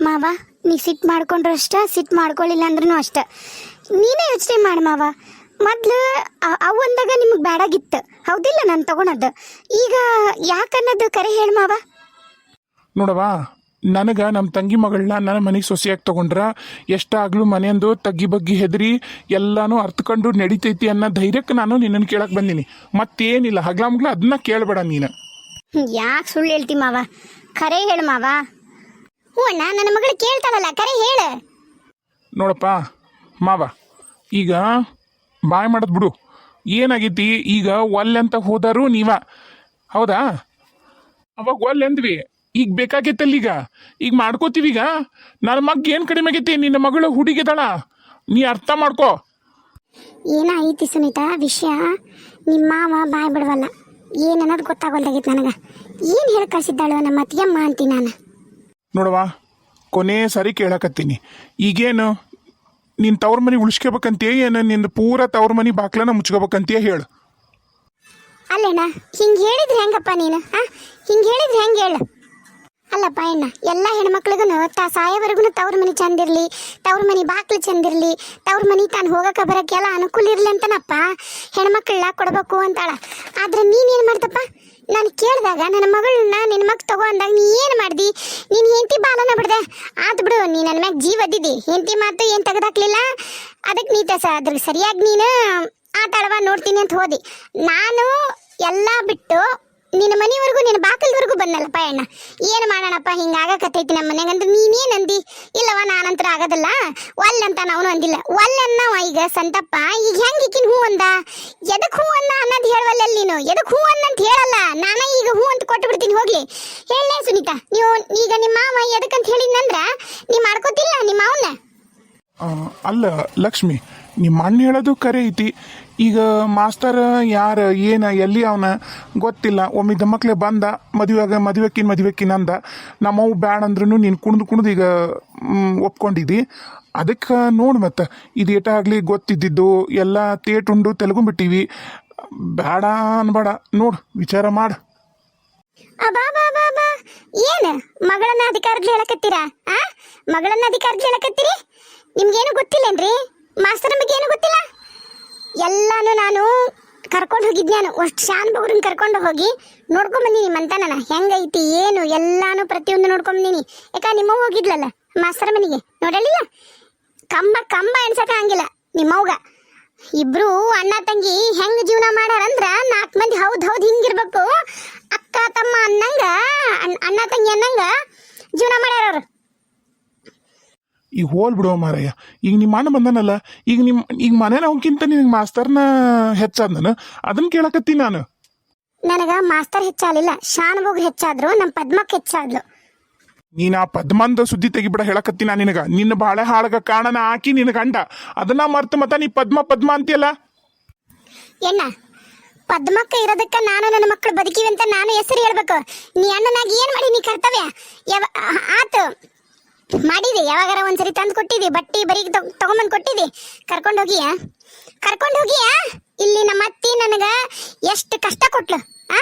ಮಾವ ನೀ ಸಿಟ್ ಮಾಡ್ಕೊಂಡ್ರು ಅಷ್ಟ ಸಿಟ್ ಮಾಡ್ಕೊಳ್ಳಿಲ್ಲ ಅಂದ್ರೂ ಅಷ್ಟ. ನೀನೇ ಯೋಚನೆ ಮಾಡಿ ಮಾವ. ಮೊದ್ಲು ಅವು ಅಂದಾಗ ನಿಮಗೆ ಬೇಡಾಗಿತ್ತು ಹೌದಿಲ್ಲ ನಾನು ತಗೊಳದ್ದು ಈಗ ಯಾಕನ್ನೋದು ಕರೆ ಹೇಳ ಮಾವ. ನೋಡವ್ವ ನನಗೆ ನಮ್ಮ ತಂಗಿ ಮಗಳನ್ನ ನನ್ನ ಮನೆಗೆ ಸೊಸೆಯಾಗಿ ತಗೊಂಡ್ರ ಎಷ್ಟಾಗ್ಲೂ ಮನೆಯಂದು ತಗ್ಗಿ ಬಗ್ಗಿ ಹೆದರಿ ಎಲ್ಲಾನು ಅರ್ಥಕೊಂಡು ನಡಿತೈತಿ ಅನ್ನೋ ಧೈರ್ಯಕ್ಕೆ ನಾನು ನಿನ್ನನ್ನು ಕೇಳಕ್ ಬಂದೀನಿ. ಮತ್ತೇನಿಲ್ಲ ಹಗ್ಲ ಮುಗ್ಲ ಅದನ್ನ ಕೇಳಬೇಡ ನೀನು. ಯಾಕೆ ಸುಳ್ಳು ಹೇಳ್ತಿ ಮಾವ? ಕರೆ ಹೇಳು ಮಾವ. ಹ್ಞೂ ಅಣ್ಣ ನನ್ನ ಮಗಳು ಕೇಳ್ತಾಳಲ್ಲ ಕರೆ ಹೇಳು. ನೋಡಪ್ಪ ಮಾವ ಈಗ ಬಾಯ್ ಮಾಡೋದು ಬಿಡು. ಏನಾಗೈತಿ? ಈಗ ಒಲ್ಲೆ ಅಂತ ಹೋದಾರು ನೀವ. ಹೌದಾ? ಅವಾಗ ಒಲ್ಲೆ ಅಂದ್ವಿ ಈಗ ಬೇಕಾಗೈತಲ್ಲ ಈಗ. ಈಗ ಮಾಡ್ಕೋತೀವಿ ಈಗ. ನನ್ನ ಮಗ್ ಏನು ಕಡಿಮೆ ಆಗೈತಿ? ನಿನ್ನ ಮಗಳು ಹುಡುಗಿದಳ. ನೀ ಅರ್ಥ ಮಾಡ್ಕೋ. ಏನಾಯ್ತಿ ಸುನೀತಾ ವಿಷಯ? ನಿಮ್ಮ ಮಾವ ಬಾಯ್ ಬಿಡವಲ್ಲ. ಏನು ಅನ್ನೋದು ಗೊತ್ತಾಗೋಲ್ದಾಗಿತ್ತು ನನಗೆ. ಏನು ಹೇಳಿ ಕಳಿಸಿದ್ದಾಳು ನಮ್ಮ ಅತ್ತಿಗೆಮ್ಮ ಅಂತೀನಿ ನಾನು. ನೋಡವ್ವ, ಕೊನೆ ಸಾರಿ ಕೇಳಕತ್ತೀನಿ. ಈಗೇನು ನಿನ್ನ ತವ್ರ ಮನೆ ಉಳಿಸ್ಕೋಬೇಕಂತೀಯ ಏನು? ನಿನ್ನ ಪೂರ ತವ್ರ ಮನೆ ಬಾಕ್ಲನ ಮುಚ್ಕೋಬೇಕಂತೀಯ ಹೇಳು. ಅಲ್ಲೇನ, ಹಿಂಗೆ ಹೇಳಿದ್ರೆ ಹೆಂಗಪ್ಪ ನೀನು ಹಾ ಹಿಂಗೆ ಹೇಳಿದ್ರೆ ಹೆಂಗೆ ಹೇಳು? ಅಲ್ಲಪ್ಪ ಅಣ್ಣ, ಎಲ್ಲ ಹೆಣ್ಮಕ್ಳಿಗೂ ತಾ ಸಾಯೋವರೆಗೂ ತವ್ರ ಮನೆ ಚಂದಿರಲಿ, ತವ್ರ ಮನೆ ಬಾಕ್ಲು ಚಂದಿರಲಿ, ತವ್ರ ಮನೆ ತಾನು ಹೋಗಕ್ಕೆ ಬರೋಕ್ಕೆಲ್ಲ ಅನುಕೂಲ ಇರಲಿ ಅಂತನಪ್ಪ. ಹೆಣ್ಮಕ್ಳನ್ನ ಕೊಡಬೇಕು ಅಂತಾಳ. ಆದ್ರೆ ನೀನೇನು ಮಾಡ್ದಪ್ಪ ನಾನು ಕೇಳಿದಾಗ ನನ್ನ ಮಗಳನ್ನ ನಿನ್ನ ಮಗ ತಗೋ ಅಂದಾಗ ನೀ ಏನು ಮಾಡ್ದಿ? ನೀನು ಹೆಂಡತಿ ಬಾಲನ ಬಿಡ್ದೆ. ಆತು ಬಿಡು, ನೀ ನನ್ನ ಮ್ಯಾಗ ಜೀವ ಅದ್ದಿದ್ದಿ. ಹೆಂಡತಿ ಮಾತು ಏನು ತೆಗೆದಾಕ್ಲಿಲ್ಲ? ಅದಕ್ಕೆ ನೀ ತಸ ಅದ್ರ ಸರಿಯಾಗಿ ನೀನು ಆಟ ಆಡವ ನೋಡ್ತೀನಿ ಅಂತ ಹೋದಿ. ನಾನು ಎಲ್ಲ ಬಿಟ್ಟು ನಿನ್ನ ಮನೆವರೆಗೂ, ನಿನ್ನ ಬಾಕಲ್ವರೆಗೂ ಬಂದಲ್ಲಪ್ಪ ಅಣ್ಣ. ಏನು ಮಾಡೋಣಪ್ಪ, ಹಿಂಗಾಗಕತ್ತೈತಿ ನಮ್ಮ ಮನೆಗಂದ್ರೆ ನೀನೇನು ಅಂದಿ? ಇಲ್ಲವ ನಾನಂತರ ಆಗೋದಿಲ್ಲ. ಒಲ್ ಅಂತ ನಾವು ಅಂದಿಲ್ಲ. ಒಲ್ ಅನ್ನವ ಈಗ, ಸಂತಪ್ಪ. ಈಗ ಹೆಂಗ್ ಈಕಿನ ಹೂ ಅಂದ? ಎದಕ್ಕೆ ಹೂ ಅನ್ನ ಅನ್ನೋದು ಹೇಳವಲ್ಲ ನೀನು? ಎದಕ್ ಹೂ ಅನ್ನ ಅಂತ ಹೇಳಲ್ಲ. ನಾನ ಈಗ ಹೂ ಅಂತ ಕೊಟ್ಟು ಬಿಡ್ತೀನಿ, ಹೋಗ್ಲಿ. ಹೇಳಲೇ ಸುನೀತಾ, ನೀವು ಈಗ ನಿಮ್ಮ ಮಾವ ಎದಕ್ಕಂತ ಹೇಳಿದ್ನಂದ್ರ, ನೀ ಮಾಡ್ಕೋತಿಲ್ಲ ನಿಮ್ಮ ಮಾವನ್ನ? ಅಲ್ಲ, ಲಕ್ಷ್ಮಿ ನಿಮ್ಮ ಅಣ್ಣ ಹೇಳೋದು ಕರೆ ಐತಿ. ಈಗ ಮಾಸ್ತರ್ ಯಾರ, ಏನ, ಎಲ್ಲಿ ಅವನ ಗೊತ್ತಿಲ್ಲ. ಒಮ್ಮೆ ದಮ್ಮಕ್ಲೆ ಬಂದ ಮದುವೆಗ ಮದುವೆಕ್ಕಿನ ಮದುವೆಕ್ಕಿನ ಅಂದ. ನಮ್ಮವು ಬ್ಯಾಡ ಅಂದ್ರೂ ನೀನು ಕುಣಿದು ಕುಣಿದು ಈಗ ಒಪ್ಕೊಂಡಿದ್ದಿ ಅದಕ್ಕೆ ನೋಡು ಮತ್ತೆ. ಇದು ಏಟಾಗಲಿ ಗೊತ್ತಿದ್ದಿದ್ದು, ಎಲ್ಲ ತೇಟುಂಡು ತೆಲುಗುಂಬಿಟ್ಟಿವಿ ಬೇಡ ಅನ್ಬೇಡ. ನೋಡು, ವಿಚಾರ ಮಾಡು. ಏನು? ಮಗಳನ್ನ ಅಧಿಕಾರದಲ್ಲಿ ಹೇಳಕತ್ತೀರಾ? ಆ? ಮಗಳನ್ನ ಅಧಿಕಾರಕ್ಕೆ ಹೇಳಕತ್ತೀರಿ? ನಿಮ್ಗೇನು ಗೊತ್ತಿಲ್ಲೇನ್ರಿ? ಮಾಸ್ತರ್ ಬಗ್ಗೆ ಏನು ಗೊತ್ತಿಲ್ಲ? ಎಲ್ಲಾನು ನಾನು ಕರ್ಕೊಂಡು ಹೋಗಿದ್ದೆ ನಾನು. ಅಷ್ಟು ಶಾನ್ ಬಗ್ರನ್ನ ಕರ್ಕೊಂಡು ಹೋಗಿ ನೋಡ್ಕೊಂಡ್ ಬಂದೀನಿ ಮಂತನನ. ಹೆಂಗೈತಿ ಏನು, ಎಲ್ಲಾನು ಪ್ರತಿಯೊಂದು ನೋಡ್ಕೊಂಡ್ ಬಂದೀನಿ. ಯಾಕ ನಿಮ್ಮ ಹೋಗಿದ್ಲಲ್ಲ ಮಾಸ್ತರ ಮನೆಗೆ? ನೋಡಲಿಲ್ಲ? ಕಂಬ ಕಂಬ ಎಣ್ಸಕ ಹಂಗಿಲ್ಲ ನಿಮ್ಮವ್ಗ. ಇಬ್ರು ಅಣ್ಣ, ತಂಗಿ ಹೆಂಗ್ ಜೀವನ ಮಾಡಾರಂದ್ರ ನಾಲ್ಕು ಮಂದಿ ಹೌದ್ ಹೌದ್ ಹಿಂಗಿರ್ಬೇಕು. ಅಕ್ಕ, ತಮ್ಮ ಅನ್ನಂಗ ಅಣ್- ಅಣ್ಣ, ತಂಗಿ ಅನ್ನಂಗ ಜೀವನ ಮಾಡ್ಯಾರ ಅವ್ರು. ಈಗ ಹೋಲ್ ಬಿಡೋ ಮಾರಯ್ಯ ಈಗ ನಿಮ್ಮ ಅಣ್ಣ ಬಂದನಲ್ಲ ಈಗ ನಿಮ್ಮ ಈಗ ಮನೇನ ಅವಕ್ಕಿಂತ ನಿನಗೆ ಮಾಸ್ತರ್ನ ಹೆಚ್ಚಾದ ನಾನು ಅದನ್ನ ಕೇಳಕತ್ತೀನಿ ನಾನು. ನನಗ ಮಾಸ್ತರ್ ಹೆಚ್ಚಾಲಿಲ್ಲ ಶಾನ್ಭೋಗ್ ಹೆಚ್ಚಾದ್ರು ನಮ್ಮ ಪದ್ಮಕ್ ಹೆಚ್ಚಾದ್ಲು. ನೀನ್ ಆ ಪದ್ಮಂದ ಸುದ್ದಿ ತೆಗಿಬಿಡ ಹೇಳಕತ್ತೀನಿ ನಾನು ನಿನಗ. ನಿನ್ನ ಬಾಳೆ ಹಾಳಗ ಕಾಣನ ಹಾಕಿ ನಿನ್ನ ಗಂಡ. ಅದನ್ನ ಮರ್ತು ಮತ್ತ ನೀ ಪದ್ಮ ಪದ್ಮ ಅಂತೀಯಲ್ಲ? ಎಣ್ಣ ಪದ್ಮಕ್ಕ ಇರೋದಕ್ಕ ನಾನು ನನ್ನ ಮಕ್ಕಳು ಬದುಕಿವಿ ಅಂತ ನಾನು ಹೆಸರು ಹೇಳ್ಬೇಕು. ನೀ ಅಣ್ಣನಾಗಿ ಏನ್ ಮಾಡಿ ನೀ ಕರ್ತವ್ಯ? ಯಾವ ಆತು. ಮಾಡಿದೆ, ಯಾವಾಗಾರ ಒಂದ್ಸರಿ ತಂದು ಕೊಟ್ಟಿದ್ದಿ ಬಟ್ಟಿ ಬರೀ ತಗೊಂಬಂದು ಕೊಟ್ಟಿದ್ದಿ ಕರ್ಕೊಂಡು ಹೋಗಿಯ? ಕರ್ಕೊಂಡು ಹೋಗಿಯ? ಇಲ್ಲಿ ನಮ್ಮ ಅತ್ತಿ ನನಗ ಎಷ್ಟು ಕಷ್ಟ ಕೊಟ್ಲು, ಆ?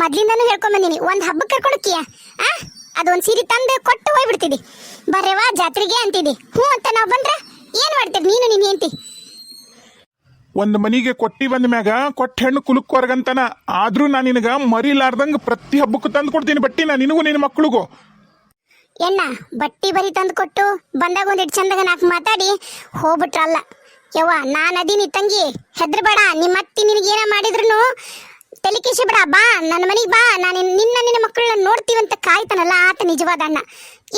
ಮೊದ್ಲಿಂದನೂ ಹೇಳ್ಕೊಂಡ್ ಬಂದಿನಿ, ಒಂದ್ ಹಬ್ಬಕ್ಕೆ ಕರ್ಕೊಂಡು ಹೋಗಿಯ ಆ? ಅದೊಂದ್ ಸೀರೆ ತಂದು ಕೊಟ್ಟು ಹೋಗ್ಬಿಡ್ತಿದ್ದಿ ಬರ್ರೆವಾ ಜಾತ್ರೆಗೆ ಅಂತಿದ್ದಿ ಹ್ಞೂ ಅಂತ ನಾವು ಬಂದ್ರೆ ಏನು ಮಾಡ್ತೀರಿ? ನೀನು ನಿನ್ನ ಹೆಂಡತಿ. ಒಂದು ಮನಿಗೆ ಕೊಟ್ಟಿ ಬಂದ ಮ್ಯಾಗ ಕೊಟ್ಟ ಹೆಣ್ಣು ಕುಲುಕ್ವರ್ಗಂತನ ಆದ್ರೂ ನಾನು ನಿನಗ ಮರಿಲಾರ್ದಂಗ ಪ್ರತಿ ಹಬ್ಬಕ್ಕೂ ತಂದು ಕೊಡ್ತೀನಿ ಬಟ್ಟಿನ, ನಿನಗೂ ನಿನ್ನ ಮಕ್ಕಳಿಗೂ ಎಣ್ಣ ಬಟ್ಟಿ ಬರಿ ತಂದು ಕೊಟ್ಟು ಬಂದಾಗ ಒಂದಿಟ್ಟು ಚಂದಾಗ ನಾಲ್ಕು ಮಾತಾಡಿ ಹೋಗ್ಬಿಟ್ರಲ್ಲ. ಯವ್ವ, ನಾನು ಅದೀನಿ ತಂಗಿ, ಹೆದ್ರಬೇಡ, ನಿಮ್ಮ ಅತ್ತಿ ನಿನಗೇನ ಮಾಡಿದ್ರು ತಲೆ ಬಿಡ, ಬಾ, ನನ್ನ ಮನೆಗೆ ಬಾ, ನಾನು ನಿನ್ನ ನಿನ್ನ ಮಕ್ಕಳನ್ನ ನೋಡ್ತೀವಂತ ಕಾಯ್ತಾನಲ್ಲ ಆತ ನಿಜವಾದ ಅಣ್ಣ.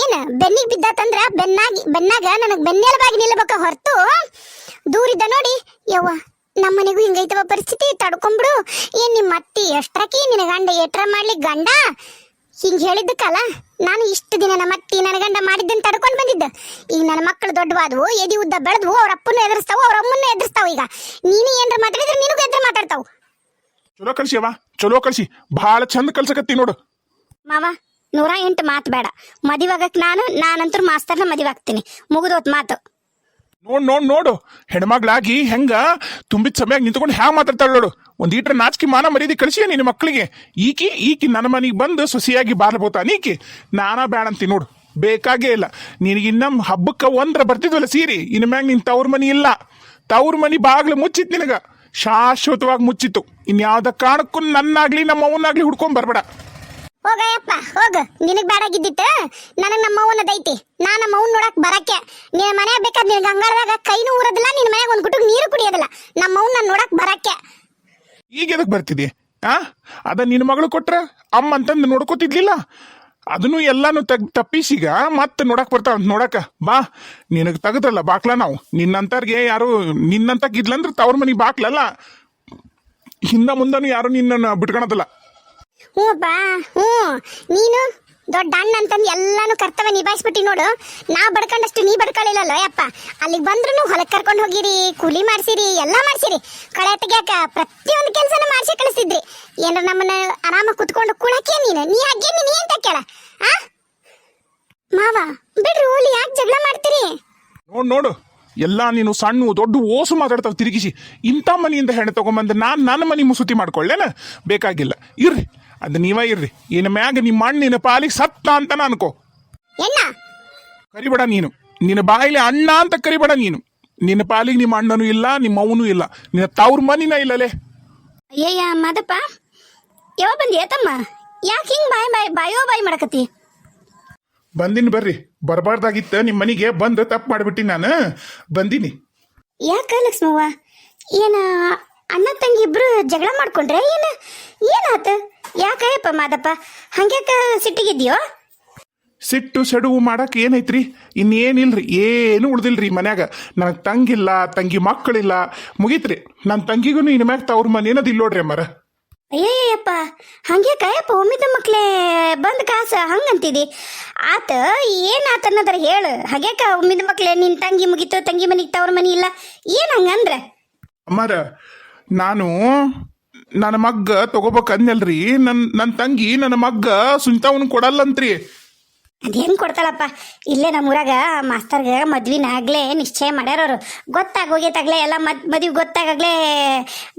ಏನು, ಬೆನ್ನಿಗೆ ಬಿದ್ದಾತಂದ್ರ ಬೆನ್ನಾಗಿ ಬೆನ್ನಾಗ ನನಗೆ ಬೆನ್ನೆಲುಬಾಗಿ ನಿಲ್ಲಬೇಕ ಹೊರತು? ದೂರಿದ್ದ ನೋಡಿ, ಯವ್ವ, ನಮ್ಮ ಮನೆಗೂ ಹಿಂಗೈತವ ಪರಿಸ್ಥಿತಿ, ತಡ್ಕೊಂಬಿಡು. ಏನು ನಿಮ್ಮ ಅತ್ತಿ ಎಷ್ಟ್ರಕಿ ನಿನ್ನ ಗಂಡ ಎಟ್ರ ಮಾಡ್ಲಿಕ್ಕೆ ಗಂಡ? ಹಿಂಗೆ ಹೇಳಿದ್ದಕ್ಕಲ್ಲ? ನಾನು ಇಷ್ಟು ದಿನ ನಮ್ಮ ಅತ್ತಿ ನನ್ನ ಗಂಡ ಮಾಡಿದ್ದನ್ನು ತಡ್ಕೊಂಡು ಬಂದಿದ್ದ. ಈಗ ನನ್ನ ಮಕ್ಕಳು ದೊಡ್ಡವಾದವು ಎದಿ ಉದ್ದ ಬೆಳೆದ್ವು ಅವ್ರ ಅಪ್ಪನ್ನು ಎದುರಿಸ್ತಾವು ಅವ್ರ ಅಮ್ಮನ್ನು ಎದುರಿಸ್ತಾವ ಈಗ. ನೀನು ಏನ್ರ ಮಾತಾಡಿದ್ರೆ ನಿನಗೂ ಎದ್ರ ಮಾತಾಡ್ತಾವು. ಚಲೋ ಕಳ್ಸಿ ಅವ ಚಲೋ ಕಳ್ಸಿ. ಭಾಳ ಚಂದ ಕಲ್ಸಕತ್ತಿ ನೋಡು. ಮಾವ ನೂರ ಎಂಟು ಮಾತು ಬೇಡ. ಮದಿವಾಗಕ್ಕೆ ನಾನು ನಾನಂತೂ ಮಾಸ್ತರ್ನ ಮದುವಾಗ್ತೀನಿ ಮುಗಿದೋತ್ ಮಾತು. ನೋಡ್ ನೋಡ್, ನೋಡು. ಹೆಣ್ಮಗ್ಳಾಗಿ ಹೆಂಗ ತುಂಬಿದ ಸಮಯ ನಿಂತ್ಕೊಂಡು ಹ್ಯಾಂಗ ಮಾತಾಡ್ತಾಳ ನೋಡು. ಒಂದ್ ಈಟ್ರ ನಾಚಿಕೆ ಮಾನ ಮರ್ಯಾದೆ ಕಳಿಸಿ ನಿನ್ನ ಮಕ್ಕಳಿಗೆ ಈಕಿ ಈಕಿ ನನ್ನ ಮನೆಗೆ ಬಂದು ಸೊಸಿಯಾಗಿ ಬಾರ್ಬೋತಾ ನೀಕಿ ನಾನಾ ಬ್ಯಾಡ ಅಂತೀನಿ ನೋಡು. ಬೇಕಾಗೇ ಇಲ್ಲ. ನಿನಗೆ ಇನ್ನೊಮ್ಮೆ ಹಬ್ಬಕ್ಕೆ ಒಂದ್ರ ಬರ್ತಿದ್ವಲ್ಲ ಸೀರಿ. ಇನ್ ಮ್ಯಾಗ ನಿನ್ ತವ್ರ ಮನಿ ಇಲ್ಲ. ತವ್ರ ಮನಿ ಬಾಗ್ಲು ಮುಚ್ಚಿತ್ತು ನಿನಗ. ಶಾಶ್ವತವಾಗಿ ಮುಚ್ಚಿತ್ತು. ಇನ್ಯಾವ್ದ ಕಾರಣಕ್ಕೂ ನನ್ನಾಗ್ಲಿ ನಮ್ಮ ಅವನಾಗ್ಲಿ ಹುಡ್ಕೊಂಡ್ ಬರ್ಬೇಡ. ಹೋಗಯ್ಯಪ್ಪ, ಹೋಗ. ನಿನಗ್ ಬೇಡಾಗಿದ್ದಿತ್ತ ನನಗ್ ನಮ್ಮ ದೈತಿ ನಾ ನಮ್ಮ ಅವ್ನ ನೋಡಕ್ ಬರಕ್ಕೆ. ನಿನ್ನ ಮನೆ ಬೇಕಾದ್ ನಿನ್ ಗಂಗಾರದಾಗ ಕೈನೂ ಊರದಿಲ್ಲ, ನಿನ್ನ ಮನೆಗೆ ಒಂದ್ ಗುಟುಕ್ ನೀರು ಕುಡಿಯೋದಿಲ್ಲ. ನಮ್ಮ ಅವ್ನ ನೋಡಕ್ ಬರಕ್ಕೆ. ಈಗ ಎದಕ್ ಬರ್ತಿದಿ ಆ? ಅದ ನಿನ್ನ ಮಗಳು ಕೊಟ್ರ ಅಮ್ಮ ಅಂತಂದು ನೋಡ್ಕೋತಿದ್ಲಿಲ್ಲ? ಅದನ್ನು ಎಲ್ಲಾನು ತಗ್ ತಪ್ಪಿಸಿಗ ಮತ್ತೆ ನೋಡಕ್ ಬರ್ತಾವ ನೋಡಕ. ಬಾ, ನಿನಗ್ ತೆಗದ್ರಲ್ಲ ಬಾಕ್ಲ ನಾವು. ನಿನ್ನಂತರ್ಗೆ ಯಾರು ನಿನ್ನಂತ ಗಿದ್ಲಂದ್ರ ತವ್ರ ಮನಿ ಬಾಕ್ಲಲ್ಲ. ಹಿಂದ ಮುಂದನು ಯಾರು ನಿನ್ನನ್ನು ಬಿಟ್ಕೊಳದಲ್ಲ. ಹ್ಞೂಪ್ಪ ಹ್ಞೂ. ನೀನು ದೊಡ್ಡ ಅಣ್ಣ ಅಂತಂದು ಎಲ್ಲಾನು ಕರ್ತವ್ಯ ನಿಭಾಯಿಸ್ಬಿಟ್ಟಿ ನೋಡು. ನಾ ಬಡ್ಕೊಂಡಷ್ಟು ನೀ ಬಡ್ಕೊಳ್ಳಿಲ್ಲಲ್ಲ ಯಪ್ಪ. ಅಲ್ಲಿಗೆ ಬಂದ್ರು ಹೊಲಕ್ಕೆ ಕರ್ಕೊಂಡು ಹೋಗಿರಿ, ಕೂಲಿ ಮಾಡ್ಸಿರಿ, ಎಲ್ಲ ಮಾಡ್ಸಿರಿ. ಕಳೆ ತೆಗಿಯಾಕ ಪ್ರತಿಯೊಂದು ಕೆಲಸನ ಮಾಡ್ಸಿ ಕಳಿಸಿದ್ರಿ ಏನಾರ ನಮ್ಮನ್ನ ಆರಾಮಾಗಿ ಕುತ್ಕೊಂಡು ಕುಳಕ್ಕೆ ನೀನು? ನೀ ಹಾಗೆ ನೀನು? ಏನ್ ಕೇಳ ಆ? ಮಾವ, ಬಿಡ್ರಿ ಓಲಿ ಯಾಕೆ ಜಗಳ ಮಾಡ್ತೀರಿ? ನೋಡ್, ನೋಡು. ಎಲ್ಲ ನೀನು ಸಣ್ಣ, ದೊಡ್ಡ, ಓಸು ಮಾತಾಡ್ತಾವ ತಿರುಗಿಸಿ. ಇಂಥ ಮನೆಯಿಂದ ಹೆಣ್ಣು ತಗೊಂಬಂದು ನಾನು ನನ್ನ ಮನೆ ಮುಸುತಿ ಮಾಡ್ಕೊಳ್ಳೇನ? ಬೇಕಾಗಿಲ್ಲ. ಇರ್ರಿ. ಅದು ನೀವೇ ಇರ್ರಿ. ಇನ್ನ ಮ್ಯಾಗ ನಿಮ್ಮ ಅಣ್ಣಿನ ಪಾಲಿಗೆ ಸತ್ತ ಅಂತ ಅನ್ಕೋ. ಎಣ್ಣ ಕರಿಬೇಡ ನೀನು. ನಿನ್ನ ಬಾಯಿಲಿ ಅಣ್ಣ ಅಂತ ಕರಿಬೇಡ ನೀನು. ನಿನ್ನ ಪಾಲಿಗೆ ನಿಮ್ಮ ಅಣ್ಣನೂ ಇಲ್ಲ ನಿಮ್ಮ ಅವನೂ ಇಲ್ಲ. ನಿನ್ನ ತವ್ರ ಮನಿನ ಇಲ್ಲಲೇ. ಅಯ್ಯಯ್ಯ ಮದಪ್ಪ. ಯಾವ ಬಂದಿ ಏತಮ್ಮ ಯಾಕೆ ಹಿಂಗ್ ಬಾಯ್ ಬಾಯ್ ಬಾಯೋ ಬಾಯ್ ಮಾಡಕತ್ತಿ? ಬಂದಿನಿ ಬರ್ರಿ. ಬರಬಾರ್ದಾಗಿತ್ತ ನಿಮ್ಮ ಮನೆಗೆ ಬಂದು ತಪ್ಪು ಮಾಡಿಬಿಟ್ಟಿ ನಾನು. ಬಂದಿನಿ. ಯಾಕ ಲಕ್ಷ್ಮವ್ವ? ಏನ ಅಣ್ಣ ತಂಗಿ ಇಬ್ರು ಜಗಳ ಮಾಡ್ಕೊಂಡ್ರೆ ಏನ ಏನಾತ? ಯಾಕಯ್ಯಪ್ಪ ಮಾದಪ್ಪ? ಹಂಗ್ಯಾಕ ಸಿಟ್ಟಿಗಿದ್ಯೋ ಸಿಟ್ಟು ಸೆಡುವು ಮಾಡಕ್ ಏನೈತ್ರಿ? ಇನ್ನೇನಿಲ್ರಿ ಏನು ಉಳ್ದಿಲ್ರಿ ಮನ್ಯಾಗ. ನನಗೆ ತಂಗಿಲ್ಲ ತಂಗಿ ಮಕ್ಕಳಿಲ್ಲ. ಮುಗೀತ್ರಿ ನನ್ನ ತಂಗಿಗೂ ಇನ್ನು ಮ್ಯಾಗ ತವ್ರ ಮನೆ ಏನದು ಇಲ್ಲೋಡ್ರಿ ಅಮ್ಮರ. ಅಯ್ಯಯ್ಯಪ್ಪ ಕಾಯಪ್ಪ ಒಮ್ಮಿದ ಮಕ್ಳೇ ಬಂದ್ ಕಾಸ ಹಂಗಂತಿದಿ? ಆತ ಏನಾತ ಅನ್ನೋದ್ರ ಹೇಳು. ಹಾಗ್ಯಾಕ ಒಮ್ಮಿದ ಮಕ್ಳೇ ನಿನ್ ತಂಗಿ ಮುಗೀತು ತಂಗಿ ಮನಿಗ್ ತವ್ರ ಮನಿ ಇಲ್ಲ ಏನ್ ಹಂಗಂದ್ರ? ಅಮ್ಮರ ನಾನು ನನ್ನ ಮಗ್ಗ ತಗೋಬೇಕಂದಲ್ರಿ ನನ್ನ ನನ್ನ ತಂಗಿ ನನ್ನ ಮಗ್ಗ ಸುಂಟವನ್ ಕೊಡಲ್ಲಂತ್ರಿ. ಅದೇನ್ ಕೊಡ್ತಾಳಪ್ಪ? ಇಲ್ಲೇ ನಮ್ಮೂರಾಗ ಮಾಸ್ತರ್ಗ ಮದ್ವಿನ ಆಗ್ಲೇ ನಿಶ್ಚಯ ಮಾಡ್ಯಾರವ್ರು. ಗೊತ್ತಾಗೋಗೈತಾಗ್ಲೇ ಎಲ್ಲ ಮದ್, ಮದ್ವಿ ಗೊತ್ತಾಗಲೇ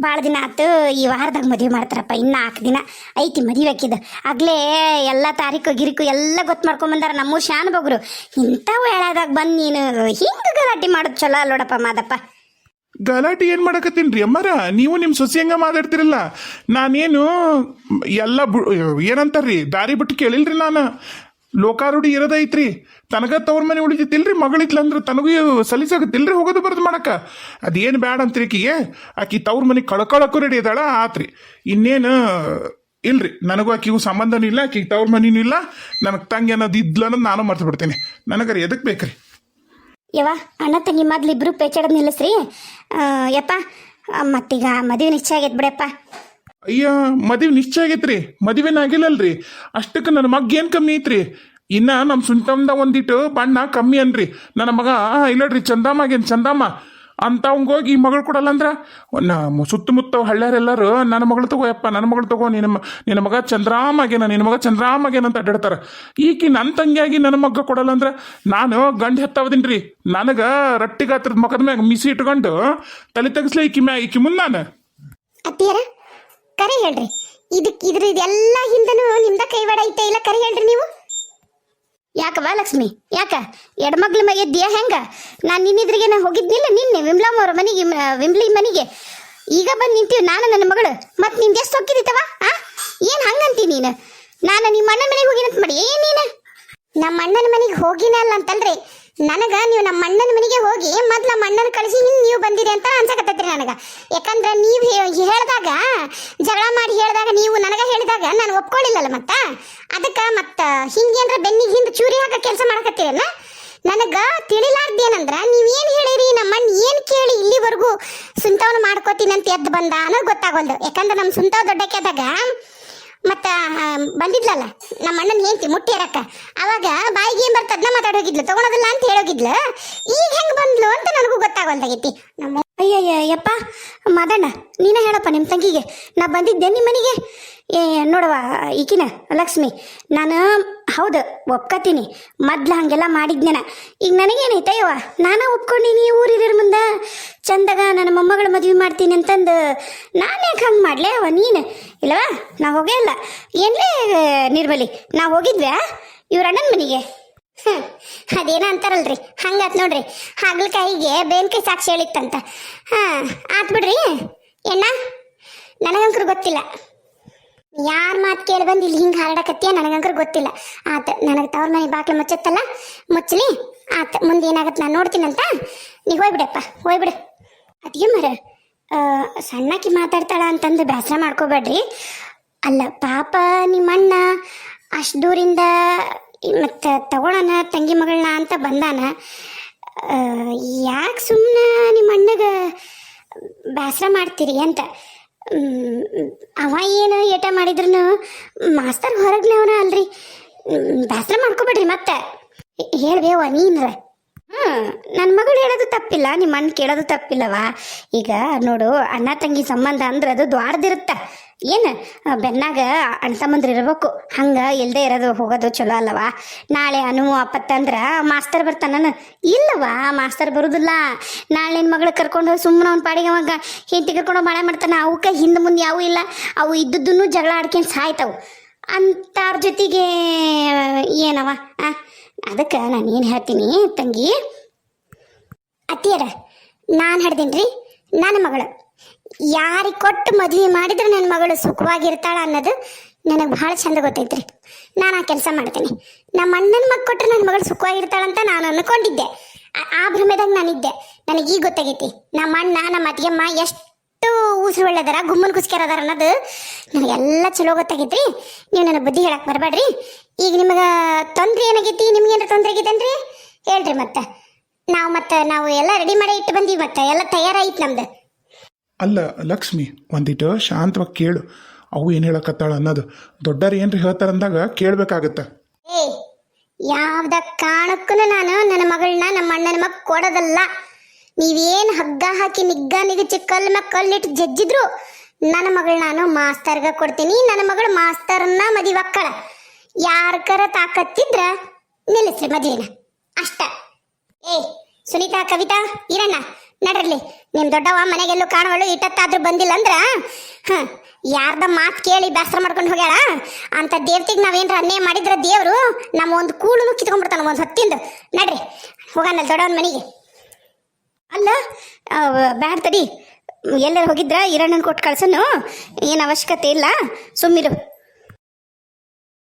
ಭಾಳ ದಿನ ಆತು ಈ ವಾರದಾಗ ಮದ್ವೆ ಮಾಡ್ತಾರಪ್ಪ, ಇನ್ನು ನಾಲ್ಕು ದಿನ ಐತಿ ಮದುವೆ ಹಾಕಿದ್ ಆಗ್ಲೇ ಎಲ್ಲ ತಾರೀಕು, ಗಿರಿಕು ಎಲ್ಲ ಗೊತ್ತು ಮಾಡ್ಕೊಂಬಂದಾರ ನಮ್ಮೂರ್ ಶಾನ್ ಬಗ್ರು ಇಂಥವು ಹೇಳದಾಗ ಬಂದು ನೀನು ಹಿಂಗೆ ಗಲಾಟೆ ಮಾಡೋದು ಚಲೋ ಅಲ್ಲೋಡಪ್ಪ ಮಾದಪ್ಪ. ಗಲಾಟೆ ಏನ್ ಮಾಡಕತ್ತೀನ್ರಿ ಅಮ್ಮರ? ನೀವು ನಿಮ್ಮ ಸೊಸಿ ಹಂಗ ಮಾತಾಡ್ತಿರಲ್ಲ. ನಾನೇನು ಎಲ್ಲ ಬು ಏನಂತಾರ್ರಿ? ದಾರಿ ಬಿಟ್ಟು ಕೇಳಿಲ್ರಿ ನಾನು. ಲೋಕಾರೂಢಿ ಇರೋದೈತ್ರಿ ತನಗ ತವ್ರ ಮನೆ ಉಳಿದಿತ್ತಿಲ್ರಿ ಮಗಳಿತ್ಲಂದ್ರ ತನಗೂ ಸಲೀಸಾಗತ್ತಿಲ್ರಿ ಹೋಗೋದು ಬರೋದು ಮಾಡಕ. ಅದೇನು ಬ್ಯಾಡ ಅಂತ ಆಕಿಗೆ ಆಕಿ ತವ್ರ ಮನೆ ಕಳ್ಕೊಳಕ್ಕೂ ರೆಡಿ ಇದ್ದಾಳ ಆತ್ರಿ. ಇನ್ನೇನು, ಇಲ್ರಿ, ನನಗೂ ಆಕಿಗೂ ಸಂಬಂಧನೂ ಇಲ್ಲ ಆಕಿಗೆ ತವ್ರ ಮನಿನೂ ಇಲ್ಲ. ನನಗೆ ತಂಗಿ ಅನ್ನೋದು ಇದ್ಲ ಅನ್ನೋದು ನಾನು ಮರ್ತು ಬಿಡ್ತೇನೆ ನನಗರಿ ಎದಕ್ಕೆ ಬೇಕ್ರಿ? ಯವ್ವ, ಅಣ್ಣ ತಂಗಿ ಮೊದ್ಲು ಇಬ್ರು ಪೇಚಾಡೋದು ನಿಲ್ಲಿಸ್ರಿ. ಯಪ್ಪ ಮತ್ತೀಗ ಮದುವೆ ನಿಶ್ಚಯ ಆಗೈತೆ ಬಿಡಪ್ಪ. ಅಯ್ಯ, ಮದುವೆ ನಿಶ್ಚಯ ಆಗೈತ್ರಿ. ಮದುವೆನ ಆಗಿಲ್ಲಲ್ರಿ. ಅಷ್ಟಕ್ಕೆ ನನ್ನ ಮಗ ಏನು ಕಮ್ಮಿ ಐತ್ರಿ? ಇನ್ನ ನಮ್ಮ ಸುಂಟಮ್ದ ಒಂದಿಟ್ಟು ಬಣ್ಣ ಕಮ್ಮಿ ಅನ್ರಿ. ನನ್ನ ಮಗ ಇಲ್ಲಡ್ರಿ ಚಂದಮ್ಮ ಆಗೇನು ಚಂದಮ್ಮ ಅಂತವಂಗೋಗಿ ಈ ಮಗಳು ಕೊಡಲ್ಲ ಅಂದ್ರೆ? ನಮ್ಮ ಸುತ್ತಮುತ್ತ ಹಳ್ಳ್ಯಾರೆಲ್ಲರೂ, ನನ್ನ ಮಗಳು ತಗೋ ಯಪ್ಪ, ನನ್ನ ಮಗಳು ತಗೋ, ನಿನ್ನ ನಿನ್ನ ಮಗ ಚಂದ್ರಾಮಗೇನ, ನಿನ್ನ ಮಗ ಚಂದ್ರಾಮಗೇನ ಅಂತ ಅಡ್ಡಾಡ್ತಾರೆ ಈಕಿ ನನ್ನ ತಂಗಿಯಾಗಿ ನನ್ನ ಮಗ ಕೊಡಲ್ಲ ಅಂದ್ರೆ? ನಾನು ಗಂಡು ಹೆತ್ತವದಿನ್ರಿ. ನನಗ ರಟ್ಟಿ ಗಾತ್ರದ ಮಗದ ಮ್ಯಾಗ ಮಿಸಿ ಇಟ್ಕೊಂಡು ತಲೆ ತೆಗಿಸ್ಲಿ ಈಕಿ ಮ್ಯಾಗ ಈಕಿ ಮುಂದ ನಾನು. ಅತ್ತಿಯರ, ಕರೆ ಹೇಳ್ರಿ. ಇದಕ್ಕೆ ಇದ್ರ, ಇದೆಲ್ಲ ಹಿಂದನು ನಿಮ್ದ ಕೈವಾಡ ಐತೆ ಇಲ್ಲ ಕರೆ ಹೇಳ್ರಿ ನೀವು? ಯಾಕವ ಲಕ್ಷ್ಮಿ? ಯಾಕ? ಎಡಮಗ್ಳ ಮೈ ಎದ್ದಿಯ ಹೆಂಗ? ನಾನು ನಿನ್ನಿದ್ರಿಗೆ ನಾ ಹೋಗಿದ್ನಿಲ್ಲ ನಿನ್ನೆ ವಿಮ್ಲಮ್ಮ ಅವ್ರ ಮನೆಗೆ ವಿಮ್ಲಿ ಮನೆಗೆ. ಈಗ ಬಂದು ನಿಂತೀವಿ ನಾನು ನನ್ನ ಮಗಳು. ಮತ್ತೆ ನಿಂದ ಎಷ್ಟು ಹೊಕ್ಕಿದಿತ್ತವ ಆ? ಏನ್ ಹಂಗಂತಿ ನೀನು? ನಾನು ನಿಮ್ಮ ಅಣ್ಣನ ಮನೆಗೆ ಹೋಗಿನಂತ ಮಾಡಿ. ಏನ್ ನೀನು? ನಮ್ಮ ಅಣ್ಣನ ಮನೆಗೆ ಹೋಗಿನಲ್ಲ ಅಂತಲ್ರಿ ನನಗ ನೀವು ನಮ್ಮ ಅಣ್ಣನ ಮನೆಗೆ ಹೋಗಿ ಮೊದ್ಲು ನಮ್ಮ ಅಣ್ಣನ ಕಳಿಸಿ ಹಿಂಗ್ ನೀವು ಬಂದಿರಿ ಅಂತ ಅನ್ಸಕತ್ತೈತ್ರಿ ನನಗ. ಯಾಕಂದ್ರೆ ನೀವು ಹೇಳಿದಾಗ, ಜಗಳ ಮಾಡಿ ಹೇಳಿದಾಗ ನೀವು ನನಗ ಹೇಳಿದಾಗ ನಾನು ಒಪ್ಕೊಳ್ಳಿಲ್ಲಲ್ಲ ಮತ್ತ? ಅದಕ್ಕ ಮತ್ತ ಹಿಂಗೇನ್ರ ಬೆನ್ನಿಗೆ ಹಿಂದೆ ಚೂರಿ ಹಾಕ ಕೆಲಸ ಮಾಡಕತ್ತೀರಲ್ಲ ನನಗ ತಿಳಿಲಾರ್ದೇನಂದ್ರ ನೀವ್ ಏನ್ ಹೇಳಿರಿ? ನಮ್ಮ ಅಣ್ಣ ಏನ್ ಕೇಳಿ ಇಲ್ಲಿವರೆಗೂ ಸುಂತವನ ಮಾಡ್ಕೋತೀನಿ ಅಂತ ಎದ್ದು ಬಂದ ಅನ್ನೋದು ಗೊತ್ತಾಗೋಲ್ದು. ಯಾಕಂದ್ರೆ ನಮ್ಮ ಸುಂತವ ದೊಡ್ಡಕ್ಕೆದಾಗ ಮತ್ತ ಬಂದಿದ್ಲಲ್ಲ ನಮ್ಮ ಅಣ್ಣನ ಹೆಂಡತಿ ಮುಟ್ಟಿ ಇರಕ್ಕ ಅವಾಗ ಬಾಯಿಗೆ ಏನ್ ಬರ್ತದ್ನ ಮಾತಾಡೋಗಿದ್ಲು, ತಗೊಳೋದಿಲ್ಲ ಅಂತ ಹೇಳೋಗಿದ್ಲು. ಈಗ ಹೆಂಗ್ ಬಂದ್ಲು ಅಂತ ನನಗೂ ಗೊತ್ತಾಗೋಲ್ದಾಗೈತಿ. ನಮ್ಮ ಅಯ್ಯಯ್ಯ, ಯಪ್ಪ ಮದಣ್ಣ ನೀನ ಹೇಳಪ್ಪ ನಿಮ್ಮ ತಂಗಿಗೆ. ನಾ ಬಂದಿದ್ದೆ ನಿಮ್ಮ ಮನೆಗೆ. ಏ ನೋಡವ ಈಕಿನ, ಲಕ್ಷ್ಮಿ, ನಾನು, ಹೌದು, ಒಪ್ಕತೀನಿ. ಮೊದ್ಲು ಹಂಗೆಲ್ಲ ಮಾಡಿದ್ನೇನ. ಈಗ ನನಗೇನೈತಯ್ಯವ ನಾನು ಒಪ್ಕೊಂಡಿನಿ ಊರಿರ ಮುಂದೆ. ಚಂದಾಗ ನನ್ನ ಮೊಮ್ಮಗಳ ಮದುವೆ ಮಾಡ್ತೀನಿ ಅಂತಂದು. ನಾನು ಯಾಕೆ ಹಂಗೆ ಮಾಡ್ಲೇ ಅವ ನೀನು? ಇಲ್ಲವಾ ನಾ ಹೋಗೇ ಇಲ್ಲ. ಏನ್ಲೇ, ನಿರ್ಮಲಿ, ನಾ ಹೋಗಿದ್ವ್ಯಾ? ಇವ್ರ ಅಣ್ಣನ ಮನೆಗೆ? ಹ್ಮ್, ಅದೇನ ಅಂತಾರಲ್ರಿ? ಹಂಗಾತ್ ನೋಡ್ರಿ. ಹಾಗಲಕಾಯಿಗೆ ಬೇನ್ಕಾಯಿ ಸಾಕ್ಷಿ ಹೇಳಿತ್ತಂತ. ಹಾ, ಆತ್ ಬಿಡ್ರಿ. ಎಣ್ಣ ನನಗಂಕರು ಗೊತ್ತಿಲ್ಲ. ಯಾರ ಮಾತು ಕೇಳಿ ಬಂದು ಇಲ್ಲಿ ಹಿಂಗೆ ಹಾರಾಡಕತ್ತೀಯ ನನಗಂಕರು ಗೊತ್ತಿಲ್ಲ. ಆತ, ನನಗೆ ತವ್ರ ಮನೆ ಬಾಕಿ ಮುಚ್ಚತ್ತಲ್ಲ? ಮುಚ್ಚಲಿ? ಆತ, ಮುಂದೆ ಏನಾಗತ್ತೆ ನಾನು ನೋಡ್ತೀನಂತ? ನೀ ಹೋಗ್ಬಿಡಪ್ಪ ಹೋಗ್ಬಿಡು ಅದಿಗೆ ಮರ ಸಣ್ಣಕ್ಕಿ ಸಣ್ಣಕಿ ಮಾತಾಡ್ತಾಳ ಅಂತಂದು ಬೇಸರ ಮಾಡ್ಕೋಬೇಡ್ರಿ. ಅಲ್ಲ, ಪಾಪ ನಿಮ್ಮಣ್ಣ ಅಷ್ಟು ದೂರಿಂದ ಮತ್ತು ತಗೊಳನ ತಂಗಿ ಮಗಳನ್ನ ಅಂತ ಬಂದಾನ. ಯಾಕೆ ಸುಮ್ಮನೆ ನಿಮ್ಮ ಅಣ್ಣಗೆ ಬೇಸರ ಮಾಡ್ತೀರಿ ಅಂತ. ಅವ ಏನು ಏಟ ಮಾಡಿದ್ರು ಮಾಸ್ತರ್ ಹೊರಗ್ನೇ ಅವನ ಅಲ್ರಿ ಬೇಸರ ಮಾಡ್ಕೋಬೇಡ್ರಿ ಮತ್ತೆ. ಹೇಳ್ಬೇವ ನೀನ್ರ. ಹ್ಮ್ ನನ್ನ ಮಗಳು ಹೇಳೋದು ತಪ್ಪಿಲ್ಲ ನಿಮ್ಮ ಅಣ್ಣ ಕೇಳೋದು ತಪ್ಪಿಲ್ಲವಾ. ಈಗ ನೋಡು, ಅಣ್ಣ ತಂಗಿ ಸಂಬಂಧ ಅಂದ್ರೆ ಅದು ದ್ವಾರದಿರುತ್ತ. ಏನು ಬೆನ್ನಾಗ ಅಣ್ಣ ಇರಬೇಕು. ಹಂಗ ಇಲ್ದೇ ಇರೋದು ಹೋಗೋದು ಚಲೋ ಅಲ್ಲವಾ? ನಾಳೆ ಅನು ಅಪ್ಪತ್ತಂದ್ರ ಮಾಸ್ತರ್ ಬರ್ತಾನ ಇಲ್ಲವಾ, ಮಾಸ್ತರ್ ಬರುದಿಲ್ಲ. ನಾಳೆ ನಿನ್ನ ಮಗಳು ಕರ್ಕೊಂಡು ಸುಮ್ಮನೆ ಅವ್ನ ಪಾಡಿಗೆ ಅವಾಗ ಹೆಂಡತಿ ಕರ್ಕೊಂಡು ಮಳೆ ಮಾಡ್ತಾನ. ಅವಕ್ಕೆ ಹಿಂದೆ ಮುಂದೆ ಯಾವೂ ಇಲ್ಲ. ಅವು ಇದ್ದದ್ದನ್ನು ಜಗಳ ಆಡ್ಕೊಂಡು ಸಾಯ್ತಾವು. ಅಂತಾರ ಜೊತೆಗೆ, ಏನವ ಅದಕ್ಕೆ ನಾನು ಏನು ಹೇಳ್ತೀನಿ ತಂಗಿ? ಅತ್ತಿಯರ, ನಾನು ಹೇಳ್ತೀನಿ ರೀ ನನ್ನ ಮಗಳು. ಯಾರಿಗೆ ಕೊಟ್ಟು ಮದುವೆ ಮಾಡಿದ್ರೆ ನನ್ನ ಮಗಳು ಸುಖವಾಗಿರ್ತಾಳ ಅನ್ನೋದು ನನಗೆ ಭಾಳ ಚಂದ ಗೊತ್ತೈತ್ರಿ. ನಾನು ಆ ಕೆಲಸ ಮಾಡ್ತೀನಿ. ನಮ್ಮ ಅಣ್ಣನ ಮಗ ಕೊಟ್ಟರೆ ನನ್ನ ಮಗಳು ಸುಖವಾಗಿರ್ತಾಳಂತ ನಾನು ಅನ್ಕೊಂಡಿದ್ದೆ. ಆ- ಭ್ರಮೆದಾಗ ನಾನಿದ್ದೆ ನನಗೆ ಈಗ ಗೊತ್ತಾಗೈತಿ, ನಮ್ಮ ಅಣ್ಣ, ನಮ್ಮ ಅತ್ತಿಗೆಮ್ಮ ಎಷ್ಟು ಉಸಿರು ಒಳ್ಳೆದಾರ ಗುಮ್ಮನ್ ಕುಸ್ಕ್ಯಾರ ಅದಾರ ಅನ್ನೋದು ನನಗೆಲ್ಲ ಚಲೋ ಗೊತ್ತಾಗೈತ್ರಿ. ನೀವು ನನಗೆ ಬುದ್ಧಿ ಹೇಳಕ್ಕೆ ಬರಬೇಡ್ರಿ ಈಗ ನಿಮಗೆ ತೊಂದರೆ ಏನಾಗೈತಿ? ನಿಮ್ಗೇನಾರ ತೊಂದರೆ ಆಗೈತೇನ್ರಿ? ಹೇಳ್ರಿ ಮತ್ತೆ. ನಾವು ಮತ್ತೆ ನಾವು ಎಲ್ಲ ರೆಡಿ ಮಾಡಿ ಇಟ್ಟು ಬಂದೀವಿ ಮತ್ತೆ. ಎಲ್ಲ ತಯಾರಾಯ್ತು ನಮ್ದು. ಅಲ್ಲ ಲಕ್ಷ್ಮಿ ಒಂದಿಟ್ಟು ಶಾಂತವಾಗಿ ಕೇಳು. ಅವು ಏನು ಹೇಳಕತ್ತಾಳ ಅನ್ನೋದು. ದೊಡ್ಡರು ಏನ್ರಿ ಹೇಳ್ತಾರಂದಾಗ ಕೇಳ್ಬೇಕಾಗತ್ತ. ಯಾವ್ದ ಕಾರಣಕ್ಕೂ ನಾನು ನನ್ನ ಮಗಳನ್ನ ನಮ್ಮ ಅಣ್ಣನ ಮಗ ಕೊಡೋದಲ್ಲ. ನೀವೇನ್ ಹಗ್ಗ ಹಾಕಿ ನಿಗ್ಗ ನಿಗಚಿ ಕಲ್ಲು ಮ್ಯಾಗ ಕಲ್ಲಿಟ್ಟು ಜಜ್ಜಿದ್ರು, ನನ್ನ ಮಗಳು ನಾನು ಮಾಸ್ತರ್ಗ ಕೊಡ್ತೀನಿ, ನನ್ನ ಮಗಳು ಮಾಸ್ತರನ್ನ ಮದಿವಕ್ಕಳ ಯಾರ್ಕರ ತಾಕತ್ತಿದ್ರ ನಿಲ್ಲಿಸ್ರಿ ಮದುವೆನ. ಅಷ್ಟ. ಏ, ಸುನೀತಾ, ಕವಿತಾ ಇರಣ್ಣ ನಡ್ರಲ್ಲಿ ನಿಮ್ ದೊಡ್ಡವ ಮನೆಗೆಲ್ಲೂ ಕಾಣವಳು, ಇಟ್ಟತ್ತಾದ್ರೂ ಬಂದಿಲ್ಲ ಅಂದ್ರ? ಯಾರ್ದ ಮಾತು ಕೇಳಿ ಬೇಸರ ಮಾಡ್ಕೊಂಡು ಹೋಗ್ಯಾಳ? ಅಂತ ದೇವ್ತಿಗೆ ನಾವೇನ್ರ ಅನ್ಯಾಯ ಮಾಡಿದ್ರ ದೇವರು ನಮ್ಮ ಒಂದು ಕೂಳು ಕಿತ್ಕೊಂಡ್ಬಿಡ್ತಾನ ಒಂದು ಹೊತ್ತಿಂದ. ನಡ್ರಿ ಹೋಗೋಣ ದೊಡ್ಡವನ ಮನೆಗೆ. ಅಲ್ಲ ಬ್ಯಾಡ್ ತಡಿ. ಎಲ್ಲರೂ ಹೋಗಿದ್ರ ಇರಣ್ಣನ ಕೊಟ್ಟು ಕಳ್ಸನು? ಏನು ಅವಶ್ಯಕತೆ ಇಲ್ಲ? ಸುಮ್ಮಿರು.